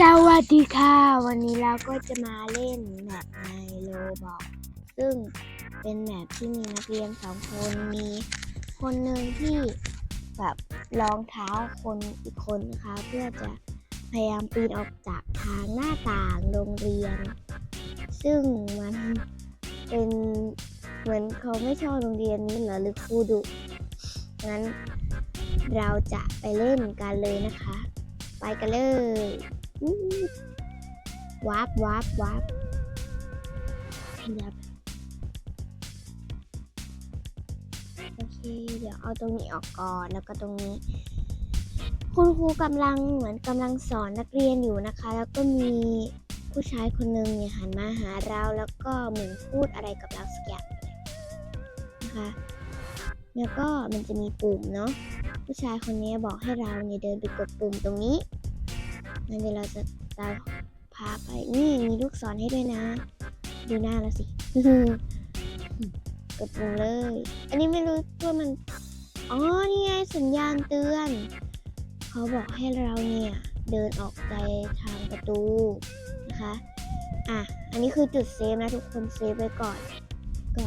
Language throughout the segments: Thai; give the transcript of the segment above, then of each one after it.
สวัสดีค่ะ วันนี้เราก็จะมาเล่นแมปในโลบอกซึ่งเป็นแมปที่มีนักเรียนสองคนมีคนหนึ่งที่แบบรองเท้าคนอีกคนนะคะ เพื่อจะพยายามปีนออกจากทางหน้าต่างโรงเรียน ซึ่งมันเป็นเหมือนเขาไม่ชอบโรงเรียนนี้เหรอหรือครูดุงั้นเราจะไปเล่นกันเลยนะคะ ไปกันเลย วาร์ปวาร์ปวาร์ปขยับโอเค เดี๋ยวเอาตรงนี้ออกก่อน แล้วก็ตรงนี้ คุณครูกำลังเหมือนกำลังสอนนักเรียนอยู่นะคะ แล้วก็มีผู้ชายคนหนึ่งเนี่ยหันมาหาเราแล้วก็เหมือนพูดอะไรกับเราสักอย่างนะคะ แล้วก็มันจะมีปุ่มเนาะผู้ชายคนนี้บอกให้เราเนี่ยเดินไปกดปุ่มตรงนี้ งั้นเดี๋ยวเราจะตามพาไป นี่มีลูกศรให้ด้วยนะ ดูหน้าแล้วสิกดปุ่มเลย อันนี้ไม่รู้ว่ามัน อ๋อ นี่ไงสัญญาณเตือน เขาบอกให้เราเนี่ย เดินออกไปทางประตูนะคะ อะ อันนี้คือจุดเซฟนะทุกคนเซฟไว้ก่อน ก็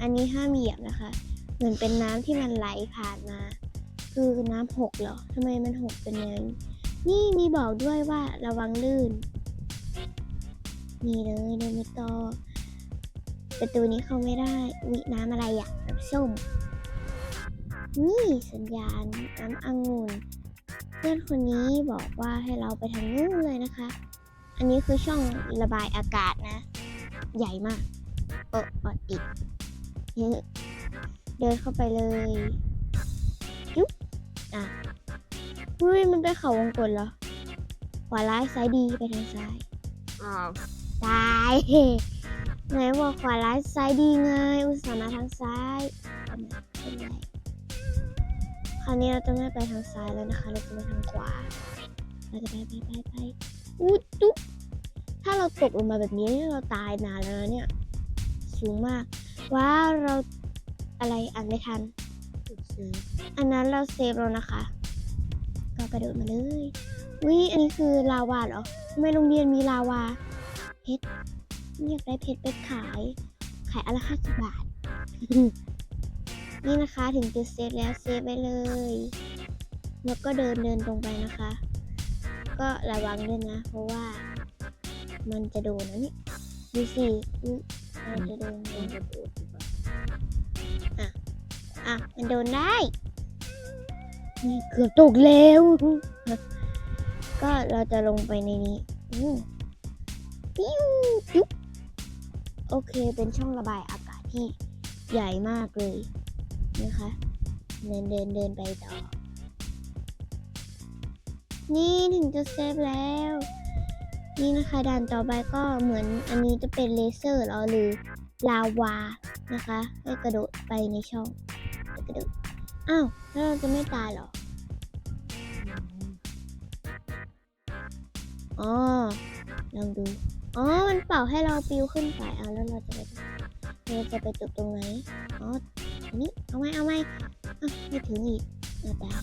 อันนี้ห้ามเหยียบนะคะ เหมือนเป็นน้ำที่มันไหลผ่านมา คือน้ำหกเหรอทำไมมันหกเป็นอย่างนี้ นี่มีบอกด้วยว่าระวังลื่น นี่เลยเดินไปต่อประตูนี้เข้าไม่ได้วิน้ำอะไรอะน้ำส้ม นี่สัญญาณน้ำองุ่น เพื่อนคนนี้บอกว่าให้เราไปทางนู้นเลยนะคะ อันนี้คือช่องระบายอากาศนะ ใหญ่มากเอออดอีกเดินเข้าไปเลยยุบอะ อุ้ยมันเป็นเขาวงกลเหรอ ขวาร้ายซ้ายดีไปทางซ้ายอ้าวซ้ายไหนบอกขวาร้ายซ้ายดีไง อุตส่าห์มาทางซ้ายเอามาเป็นไรคราวนี้เราจะไม่ไปทางซ้ายแล้วนะคะ เราจะไปทางขวา เราจะไปไปไปไปอู้ตุ๊บถ้าเราตกลงมาแบบนี้เนี่ยเราตายนานแล้วนะเนี่ย สูงมาก ว้าวเราอะไรอ่านไม่ทันจุดซื้ออันนั้นเราเซฟแล้วนะคะ ก็กระโดดมาเลยวิอันนี้คือลาวาเหรอทำไมโรงเรียนมีลาวา เพชรอยากได้เพชรไปขาย ขายอนละห้าสิบบาท นี่นะคะถึงจุดเซฟแล้วเซฟไปเลย แล้วก็เดินเดินตรงไปนะคะ ก็ระวังด้วยนะ เพราะว่า มันจะโดนนะนี่ดูสิมันจะโดนต้นะองกระโดดดีกว่าอะ มันโดนได้ เกือบตกแล้ว ก็เราจะลงไปในนี้ปิ้วจุ๊บโอเคเป็นช่องระบายอากาศที่ใหญ่มากเลยนะคะเดินเดินเดินไปต่อ นี่ถึงจะเซฟแล้ว นี่นะคะด่านต่อไปก็เหมือนอันนี้จะเป็นเลเซอร์หรอหรือลาวานะคะ ให้กระโดดไปในช่องกระโดด อ้าว แล้วเราจะไม่ตายเหรอ อ๋อ ลองดู อ๋อ มันเป่าให้เราปิวขึ้นไป เอาแล้วเราจะไปเราจะไปจุดตรงไหน อ๋ออนนี้ เอาไหมเอาไหมอะไม่ถึงอีกอะตาย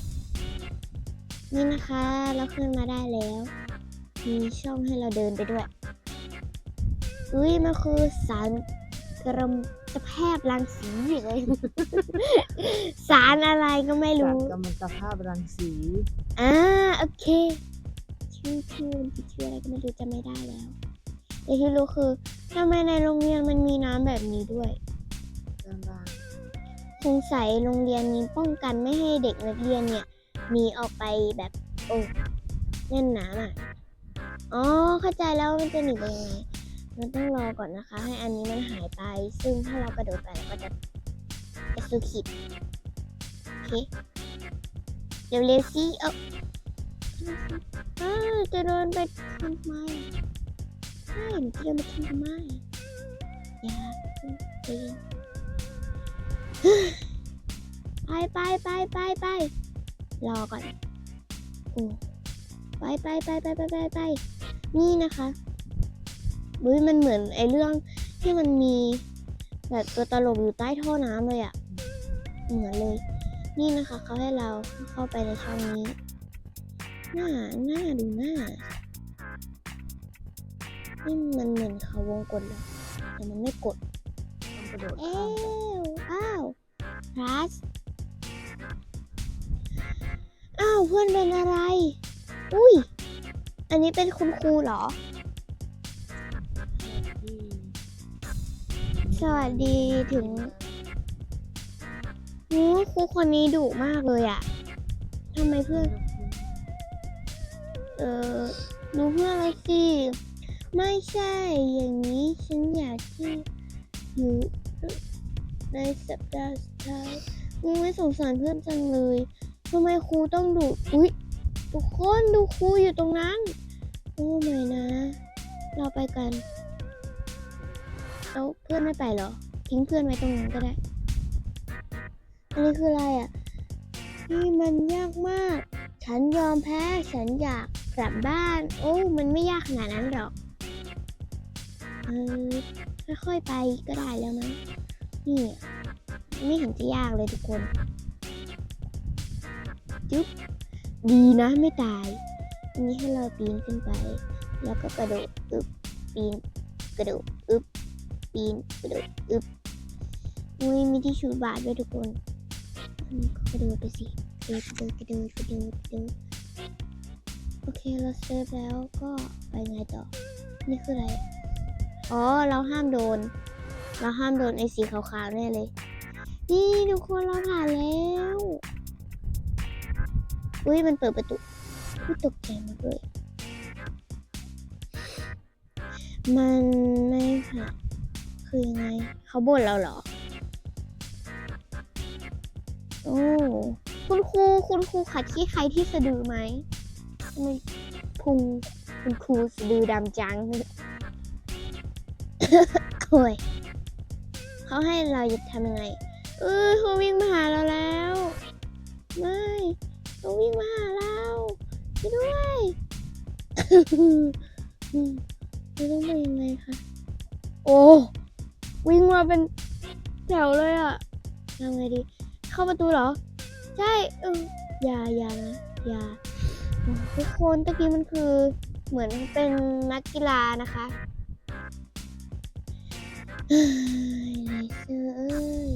นี่นะคะ เราขึ้นมาได้แล้ว มีช่องให้เราเดินไปด้วย อุ้ยมันคือสารกระ มจะแพทย์รังสีเลย สารอะไรก็ไม่จากรู้กัมมันตภาพรังสีอ่าโอเค ชื่อชื่อมันคือชื่ออะไรก็ไม่รู้จำไม่ได้แล้วแต่ที่รู้คือทำไมในโรงเรียนมันมีน้ำแบบนี้ด้วยด้านล่างสงสัยโรงเรียนนี้ป้องกันไม่ให้เด็กนักเรียนเนี่ยหนีออกไปแบบโอ้เล่นน้ำอะอ๋อเข้าใจแล้วมันจะหนีไปยังไง มันต้องรอก่อนนะคะ ให้อันนี้มันหายไป ซึ่งถ้าเรากระโดดไปเราก็จะจะสุขิดโอเคเดี๋ยวเลซี่เอ้าอ้าวจะเดินไปทำไมใช่หนูจะเดินไปทำไมอย่าเพิ่งเดินไปไปไปไปไปรอก่อนโอ้ไปไปไปไปไปไปไปนี่นะคะ บุ้ยมันเหมือนไอ้เรื่องที่มันมีแบบตัวตลกอยู่ใต้ท่อน้ำเลยอะ่ะเหมือนเลย นี่นะคะเขาให้เราเข้าไปในช่องนี้หน้าหน้าดูหน้านี่มันเหมือนเขาวงกดเลยแต่มันไม่กดต้องกระโดดเอ้ข้ามวอ้าวรัสอ้าวเพื่อนเป็นอะไร อุ้ย อันนี้เป็นคุณครูเหรอ สวัสดีถึงหูครูคนนี้ดุมากเลยอะทำไมเพื่อน เออดูเพื่อนเราสิ ไม่ใช่ อย่างนี้ฉันอยากที่อยู่ในสัปดาห์สุดท้ายมึงไม่สงสารเพื่อนจังเลยทำไมครูต้องดุอุ๊ยทุกคนดูครูอยู่ตรงนั้น โอ้ไม่นะ เราไปกัน เอาเพื่อนไม่ไปเหรอ ทิ้งเพื่อนไว้ตรงนั้นก็ได้ อันนี้คืออะไรอะ นี่มันยากมาก ฉันยอมแพ้ ฉันอยากกลับบ้าน โอ้ มันไม่ยากขนาดนั้นหรอก เออ ค่อยๆไปก็ได้แล้วมั้ง นี่ ไม่เห็นจะยากเลยทุกคน จุ๊บ ดีนะไม่ตายนนี้ให้เราปีนขึ้นไป แล้วก็กระโดด อึบปีนกระโดด อึบ ปีนกระโดดอึบอุ้ยมีที่ชูบาทด้วยทุกคนกระโดดไปสิกระโดดกระโดดกระโดดกระโดดโอเคเราเซฟแล้วก็ไปไงต่อ นี่คืออะไร อ๋อเราห้ามโดน เราห้ามโดนไอ้สีขาวๆแน่เลย นี่ทุกคนเราผ่านแล้วอุ้ยมันเปิดประตูอุ้ยตกใจมากเลย มันไม่ผ่าน คือยังไง เขาบ่นเราเหรอ โอ้คุณครูคุณครูขัดขี้ใครที่สะดือไหมทำไมพุงคุณครูสะดือดำจังโอ้ยเขาให้เราจะทำยังไงเออเขาวิ่งมาหาเราแล้ว ไม่เขาวิ่งมาหาเราช่วยด้วยอืมเราต้องไปยังไงคะโอ้ วิ่งมาเป็นแถวเลยอะทำไงดี เข้าประตูเหรอ ใช่เอออย่าอย่านะอย่าทุกคนตะกี้มันคือเหมือนเป็นนักกีฬานะคะเฮ้ยเซอร์เอ้ย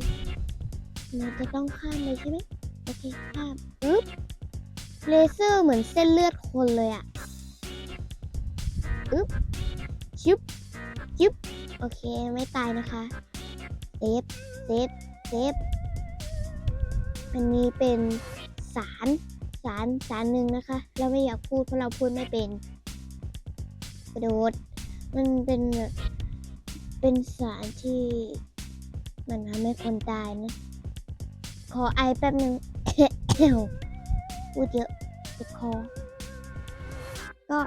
เราจะต้องข้ามเลยใช่ไหมโอเคข้ามอึ๊บเลเซอร์เหมือนเส้นเลือดคนเลยอะอึ๊บชุบจุ๊บ โอเคไม่ตายนะคะเซฟเซฟเซฟอันนี้เป็นสารสารสารหนึ่งนะคะ เราไม่อยากพูดเพราะเราพูดไม่เป็นกระโดด มันเป็นเป็นสารที่มันทำให้คนตายนะ ขอไอแป๊บหนึ่งพูดเยอะเจ็บคอก็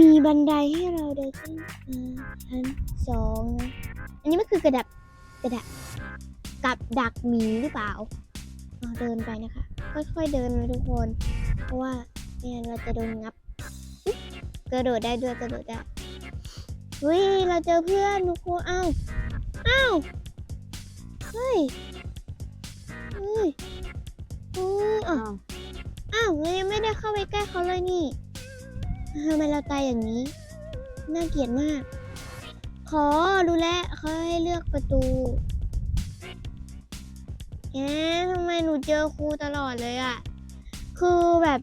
มีบันไดให้เราเดินขึ้นมาชั้นสองนะอันนี้มันคือกระดับกระดับกับดักหมีหรือเปล่าเอาเดินไปนะคะ ค่อยๆเดินนะทุกคน เพราะว่าไม่งั้นเราจะโดนงับอุ๊ยกระโดดได้ด้วยกระโดดได้เฮ้ยเราเจอเพื่อนทุกคนอ้าวอ้าวเฮ้ยเฮ้ยโอ้อ้าวอ้าวอ้าวเรายังไม่ได้เข้าไปใกล้เขาเลยนี่ ทำไมเราตายอย่างนี้ น่าเกลียดมาก ขอดูแลเขาให้เลือกประตูแอ๊ะทำไมหนูเจอครูตลอดเลยอะคือแบบ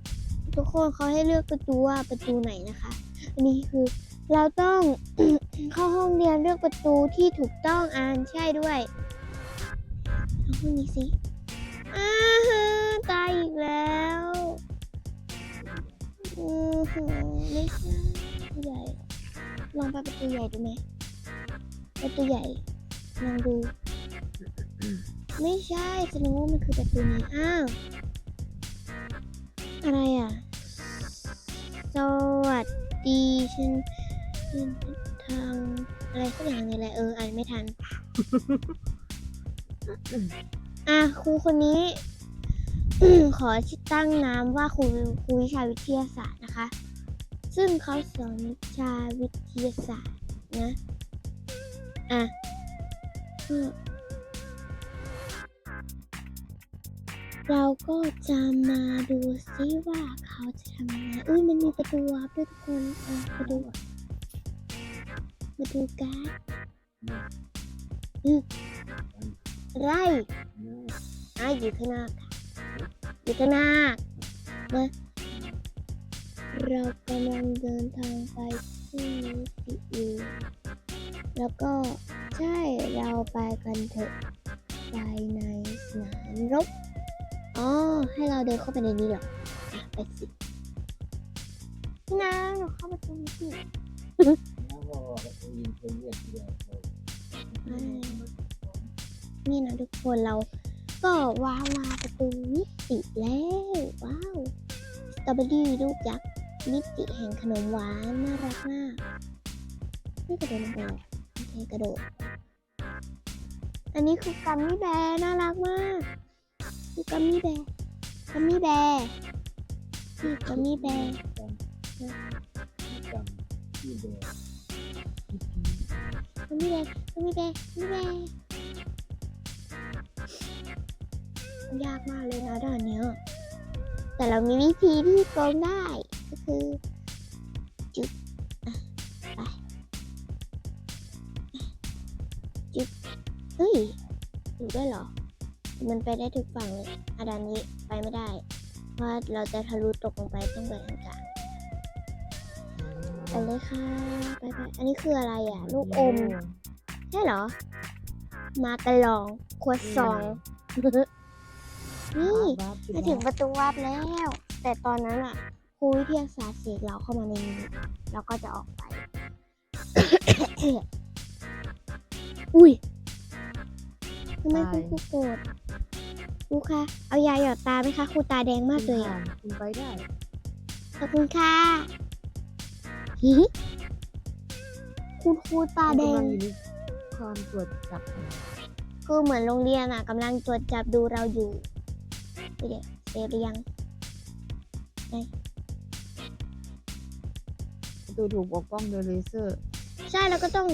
ทุกคนเขาให้เลือกประตูว่าประตูไหนนะคะ อันนี้คือเราต้อง เข้าห้องเรียนเลือกประตูที่ถูกต้องอ่านใช่ด้วยเอาห้องนี้สิอ้าฮะตายอีกแล้ว อือหือไม่ใช่ใหญ่ ลองไปประตูใหญ่ดูไหมประตูใหญ่ลองดู ไม่ใช่แสดงว่ามันคือประตูนี้อ้าว อะไรอะ สวัสดีฉันฉันทางอะไรสักอย่างนี่แหละเอออ่านไม่ทัน อะครูคนนี้ ขอตั้งนามว่าครูครูวิชาวิทยาศาสตร์นะคะ ซึ่งเขาสอนวิชาวิทยาศาสตร์นะ อะเราก็จะมาดูซิว่าเขาจะทำยังไงอุ้ยมันมีประตูวาร์ปด้วยทุกคนอะไปดูมาดูกันอืมไรอะอยู่ข้างหน้าค่ะ อยู่างหน้านะเรากำลังเดินทางไปที่นิติอแล้วก็ใช่เราไปกันเถอะไปในสนามรบอ๋อให้เราเดินเข้าไปในนี้เหรอไปสิพี่นางเราเข้าไปตระตูนี้สินี่นะทุกคนเราก็ว้าวมาประตูมิ ติแล้ว ว้าว สตรอเบอรี่ลูกยักษ์มิติแห่งขนมหวาน น่ารักมากไม่กระโดดลงไปหรอโอเคกระโดด อันนี้คือกัมมี่แบร์น่ารักมากคือกัมมี่แบร์กัมมี่แบร์นี่กัมมี่แบร์กัมมี่แบร์กัมมี่แบร์กัมมี่แบร์ ยากมากเลยนะด่านเนี้ยแต่เรามีวิธีที่โกงได้ก็คือจุดอะไปจุดเฮ้ยอยู่ได้เหรอ มันไปได้ทุกฝั่งเลยอะด่านนี้ไปไม่ได้ เพราะเราจะทะลุตกลงไปต้องไปทางกลางไปเลยค่ะไปไปอันนี้คืออะไรอะ ลูกอมใช่เหรอ มากระลองขวดซองนี่ มาถึงประตูวับแล้ว แต่ตอนนั้นอะครูวิทยาศาสตร์เสกเราเข้ามาในนี้แล้วก็จะออกไป อุ้ยทำไมคุณครูโกรธครูคะ เอายาหยอดตาไหมคะครูตาแดงมากเลยอะคุณไปได้ ขอบคุณค่ะหิคุณครูตาแดงกำลัอยู่ในความตรวจจับ คือเหมือนโรงเรียนอะกำลังตรวจจับดูเราอยู่ เดี๋ยวเซฟหรือยังประตูถูกปกป้องโดยเลเซอร์ใช่แล้วก็ต้อง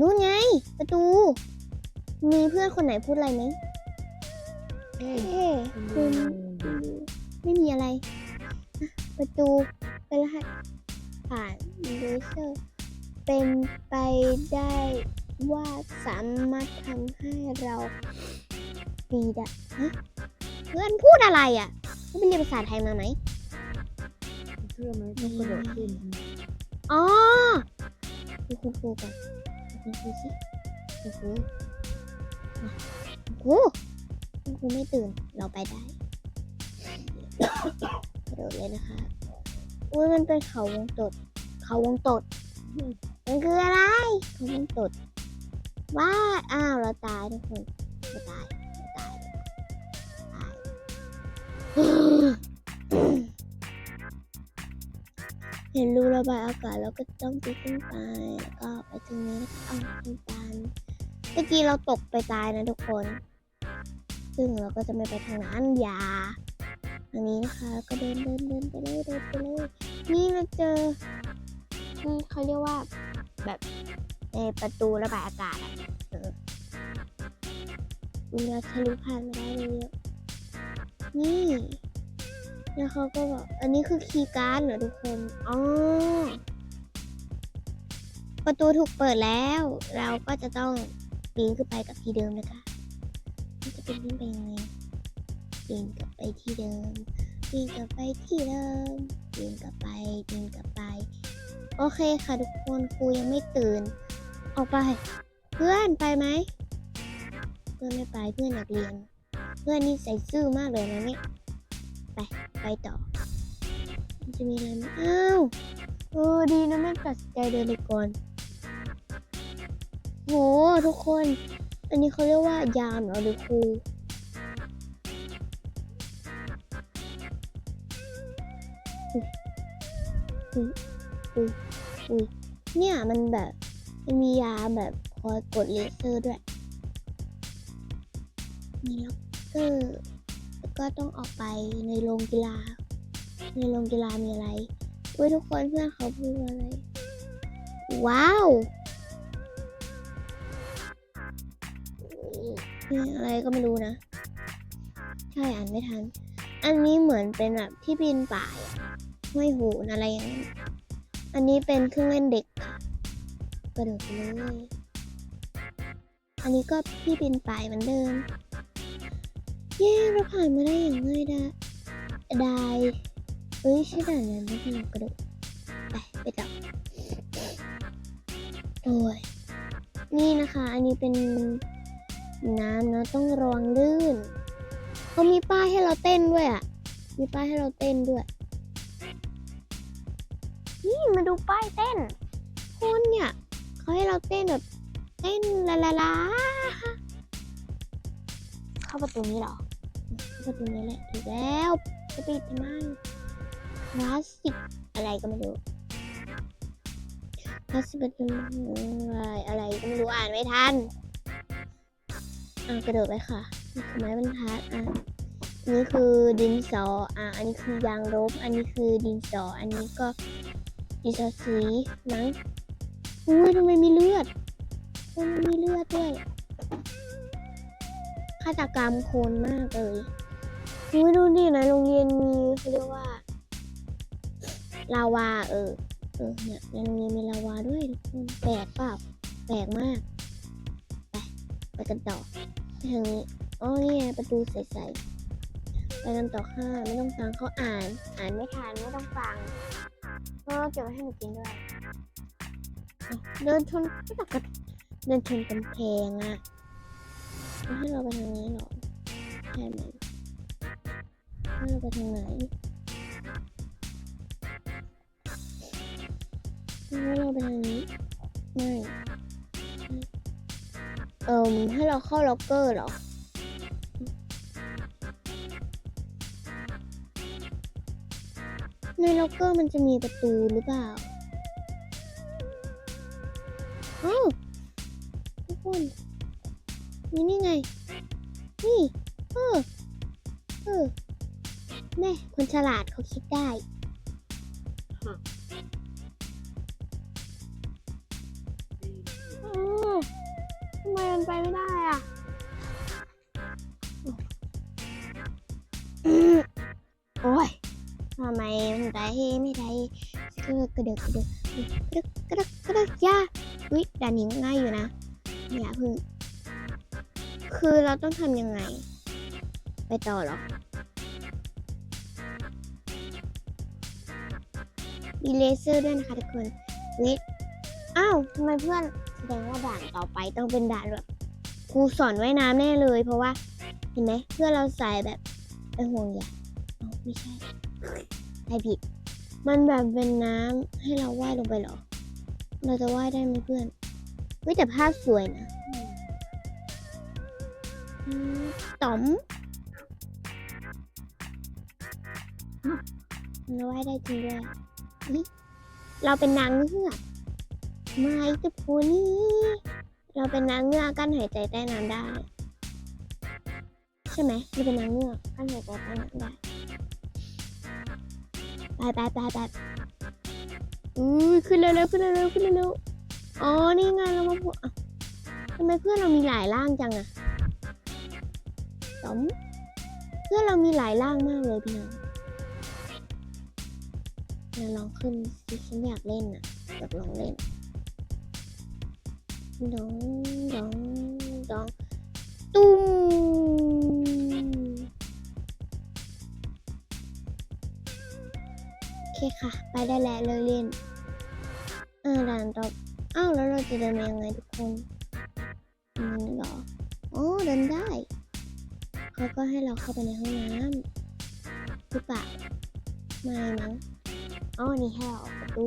นู่นไง ประตู มีเพื่อนคนไหนพูดอะไรไหมเอ้ยเอ๊ะคุณคุณไม่มีอะไรอะประตูเป็นรหัสผ่านเลเซอร์ เป็นไปได้ว่าสามารถทำให้เราปีดะฮะ เพื่อนพูดอะไรอะเพื่อนไปเรียนภาษาไทยมาไหมเชื่อไหมต้องกระโดดขึ้นอ๋อดูคุณครูก่อนดูคุณครูสิคุณครูมาคุณครูคุณครูไม่ตื่น เราไปได้กระโดดเลยนะคะอุ้ยมันเป็นเขาวงตด เขาวงตด มันคืออะไร เขาวงตด ว่า อ้าว เราตายทุกคนเราตายเราตาย เห็นรูระบายอากาศแล้วก็ต้องปีนขึ้นไปแล้วก็ไปตรงนี้แล้วก็เอาขึ้นตันเมื่อกี้เราตกไปตายนะทุกคน ซึ่งเราก็จะไม่ไปทางนั้นอย่าทางนี้นะคะก็เดินเดินเดินไปเลยเดินไปเลยนี่เราเจอนี่เขาเรียกว่าแบบในประตูระบายอากาศอะเออเวลาทะลุผ่านไมาได้เลย นี่ แล้วเขาก็บอก อันนี้คือคีย์การ์ดเหรอทุกคน อ๋อ ประตูถูกเปิดแล้ว เราก็จะต้องปีนขึ้นไปกับที่เดิมนะคะมันจะเป็นขึ้นไปยังไงปีนกลับไปที่เดิมปีนกลับไปที่เดิมปีนกลับไปปีนกลับไป โอเคค่ะทุกคนครูยังไม่ตื่น ออกไป เพื่อนไปไหม เพื่อนไม่ไปเพื่อนอยากเรียนเพื่อนนี่ใส่ซื่อมากเลยนะเนี่ย ไป ไปต่อ มันจะมีอะไรไหมอ้าวเออดีนะไม่ตัดใจเดินไปก่อนโหทุกคน อันนี้เขาเรียกว่ายามเหรอหรือครูอุ้ยอุ้ยอุ้ยเนี่ยมันแบบมันมียาแบบคอยกดเลเซอร์ด้วยมีล็อกเก อร์ ก็ต้องออกไปในโรงกีฬา ในโรงกีฬามีอะไรอุ้ยทุกคนเพื่อนเขาพูดอะไร ว้าวนี่อะไรก็ไม่รู้นะ ใช่อ่านไม่ทัน อันนี้เหมือนเป็นแบบที่ปีนป่ายห้วยหูอะไรอย่างนั้อันนี้เป็นเครื่องเล่นเด็กค่ะกระโดดเลย อันนี้ก็พี่บินไปเหมือนเดิม เย้เราผ่านมาได้อย่างง่ายดายดายเอ้ยใช่ด่านนั้นไม่ใช่เรากระโดดไปไปต่อโอ้ยนี่นะคะ อันนี้เป็นน้ำนะต้องระวังลื่นเขามีป้ายให้เราเต้นด้วยอะ มีป้ายให้เราเต้นด้วย นี่มาดูป้ายเต้น คนเนี่ยเขาให้เราเต้นแบบเต้นลาลาลาเข้าประตูนี้หรอ เข้าประตูนี้แหละอีกแล้วจะปิดทำไมคลาสสิกอะไรก็ไม่รู้คลาสสิกเป็นอะไรอะไรก็ไม่รู้อ่านไม่ทันอะกระโดดไปค่ะนี่คือไม้บรรทัดอะอันนี้คือดินสออะอันนี้คือยางลบ อันนี้คือดินสอ อันนี้ก็ดินสอสีหนังอุ้ยทำไมมีเลือดมันมีเลือดด้วยาตกรรมโคนมากเลยอุ้ยดูดินะโรงเรียนมีเขาเรียกว่าลาวาเออ เออเนี่ยในโรงเรียนมีลาวาด้วยทุกคนแปลกเปล่าแปลกมาก ไปไปกันต่อไปทางนี้อ๋อนี่ไงประตูใสๆไปกันต่อค่ะไม่ต้องฟังเขาอ่าน อ่านไม่ทันไม่ต้องฟังก็เก็บไว้ให้หนูกินด้วย เดินชนไม่ตักกับเดินชนกำแพงอะ ให้เราไปทางนี้หรอใช่ไหมให้เราไปทางไหนให้เราไปทางนี้ไม่เอิมให้เราเข้าล็อกเกอร์หรอในล็อกเกอร์มันจะมีประตูหรือเปล่า แม่คนฉลาดเขาคิดได้เออทำไมมันไปไม่ได้อะอืมโอ้ยทำไมมันได้ไม่ได้กระเดกกระเดกกระเดกกระเดกกระเดกกระเดกย่าวิด่านนี้ง่ายอยู่นะอย่าเพึ่งคือเราต้องทำยังไง ไปต่อเหรอ มีเลเซอร์ด้วยนะคะทุกคนวิอ้าวทำไมเพื่อนแสดงว่าด่านต่อไปต้องเป็นด่านแบบครูสอนว่ายน้ำแน่เลย เพราะว่าเห็นไหมเพื่อนเราใส่แบบไอห่วงยางอ๋อไม่ใช่ใช่ผิด มันแบบเป็นน้ำให้เราว่ายลงไปเหรอ เราจะว่ายได้ไหมเพื่อนเฮ้ยแต่ภาพสวยนะอืมต๋อมเราว่ายได้จริงด้วย เฮ้เราเป็นนางเงือกไม่จะพูนี่เราเป็นนางเงือกกั้นหายใจใต้น้ำได้ ใช่ไหมเราเป็นนางเงือกกั้นหายใจใต้น้ำได้ไปไปไปไปอุ้ยขึ้นเร็วๆขึ้นเร็วๆขึ้นเร็วๆอ๋อนี่ไงเรามาพูดทำไมเพื่อนเรามีหลายร่างจังอะสมเพื่อนเรามีหลายร่างมากเลยพี่น้อง เราลองขึ้นสิฉันอยากเล่นอะอยากลองเล่นดองดองดองตุ้มโอเคค่ะ ไปได้แล้วเลยเล่นอ่าด่านต่ออ้าวแล้วเราจะเดินยังไงทุกคนอืมเหรออ๋อเดินได้เขาก็ให้เราเข้าไปในห้องน้ำหรือเปล่าไม่มั้ง อ๋อนี่ให้เราออกประตู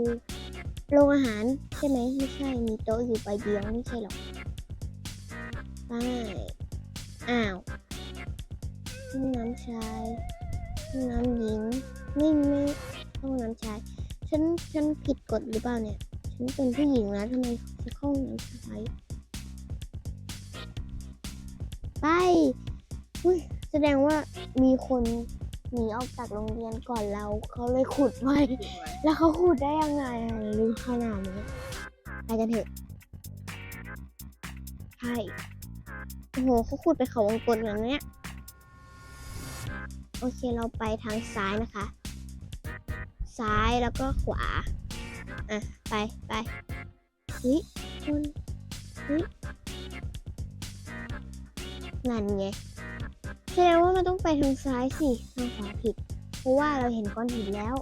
โรงอาหารใช่ไหมไม่ใช่มีโต๊ะอยู่ใบเดียวไม่ใช่หรอกไปอ้าวห้องน้ำชายห้องน้ำหญิงไม่ไม่ห้องน้ำชายฉันฉันผิดกฎหรือเปล่าเนี่ย ฉันเป็นผู้หญิงแล้วทำไมจะเข้าห้องน้ำชายไปแสดงว่ามีคน หนีออกจากโรงเรียนก่อนเราเขาเลยขุดไว้แล้วเขาขุดได้ยังไงอะรู้ขนาดนี้ไปกันเถอะใช่โอ้โหเขาขุดไปเขาวงกลมอย่างเนี้ยโอเคเราไปทางซ้ายนะคะ ซ้ายแล้วก็ขวาอะไปไปเฮ้ยคนเฮ้ยนั่นไง แสดงว่ามันต้องไปทางซ้ายสิทางขวาผิด เพราะว่าเราเห็นก้อนหินแล้ว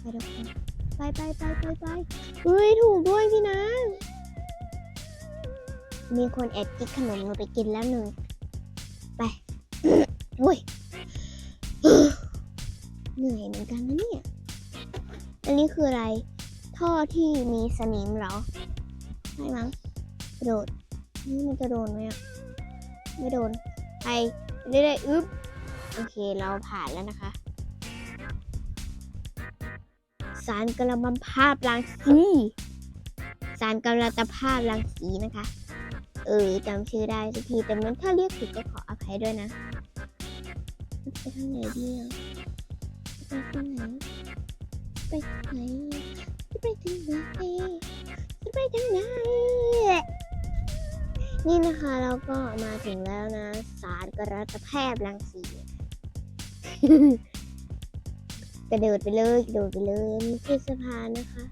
ไปทุกคนไปไปไปไปไปเฮ้ยถูกด้วยพี่นะมีคนแอบกินขนมเราไปกินแล้วหนึ่งไปอุ้ยเหนื่อยเหมือนกันนะเนี่ย อันนี้คืออะไร ท่อที่มีสนิมเหรอใช่มั้งกระโดดนี่มันจะโดนไหมอะ ไม่โดน ไปเรื่อยๆอึ๊บโอเคเราผ่านแล้วนะคะ สารกำมันภาพรังสีสารกำลังตภาพรังสีนะคะ เออจำชื่อได้สักทีแต่มันถ้าเรียกผิดก็ขออภัยด้วยนะไปทางไหนดีอะไปทางไหนไปทางไหนจะไปทางไหนจะไปทางไหน นี่นะคะเราก็มาถึงแล้วนะ สารกระตะแพบรังสีกระโดดไปเลยกระโดดไปเลยนี่คือสะพานนะคะ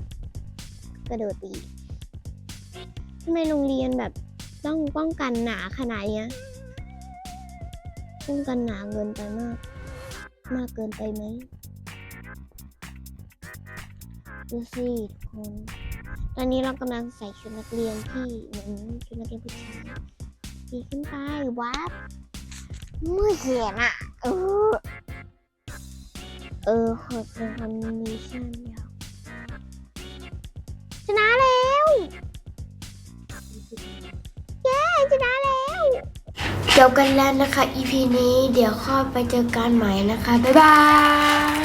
กระโดดไปอีกทำไมโรงเรียนแบบต้องป้องกันหนาขนาดเนี้ยป้องกันหนาเกินไปมาก มากเกินไปไหมดูสิทุกคน ตอนนี้เรากำลังใส่ชุดนักเรียนที่เหมือนชุดนักเรียนผู้ชายดีขึ้นไปวับมือเขียนอะ เออ เออขอแสดงความยินชั่นเดียวชนะแล้วเย้ชนะแล้วจบกันแล้วนะคะ EP นี้เดี๋ยวค่อยไปเจอกันใหม่นะคะ บ๊ายบาย